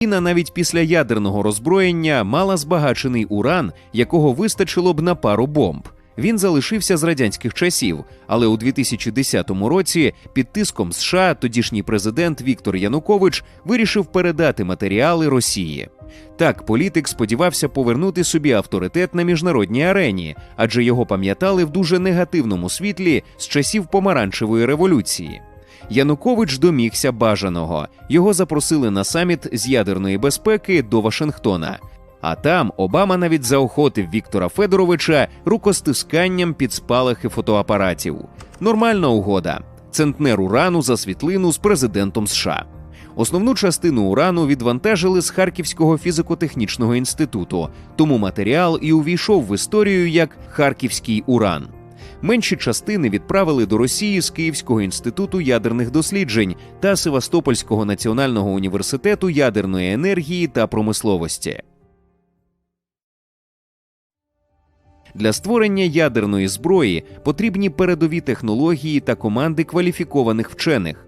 Україна навіть після ядерного роззброєння мала збагачений уран, якого вистачило б на пару бомб. Він залишився з радянських часів, але у 2010 році під тиском США тодішній президент Віктор Янукович вирішив передати матеріали Росії. Так, політик сподівався повернути собі авторитет на міжнародній арені, адже його пам'ятали в дуже негативному світлі з часів помаранчевої революції. Янукович домігся бажаного. Його запросили на саміт з ядерної безпеки до Вашингтона. А там Обама навіть заохотив Віктора Федоровича рукостисканням під спалахи фотоапаратів. Нормальна угода. Центнер урану за світлину з президентом США. Основну частину урану відвантажили з Харківського фізико-технічного інституту, тому матеріал і увійшов в історію як Харківський уран. Менші частини відправили до Росії з Київського інституту ядерних досліджень та Севастопольського національного університету ядерної енергії та промисловості. Для створення ядерної зброї потрібні передові технології та команди кваліфікованих вчених.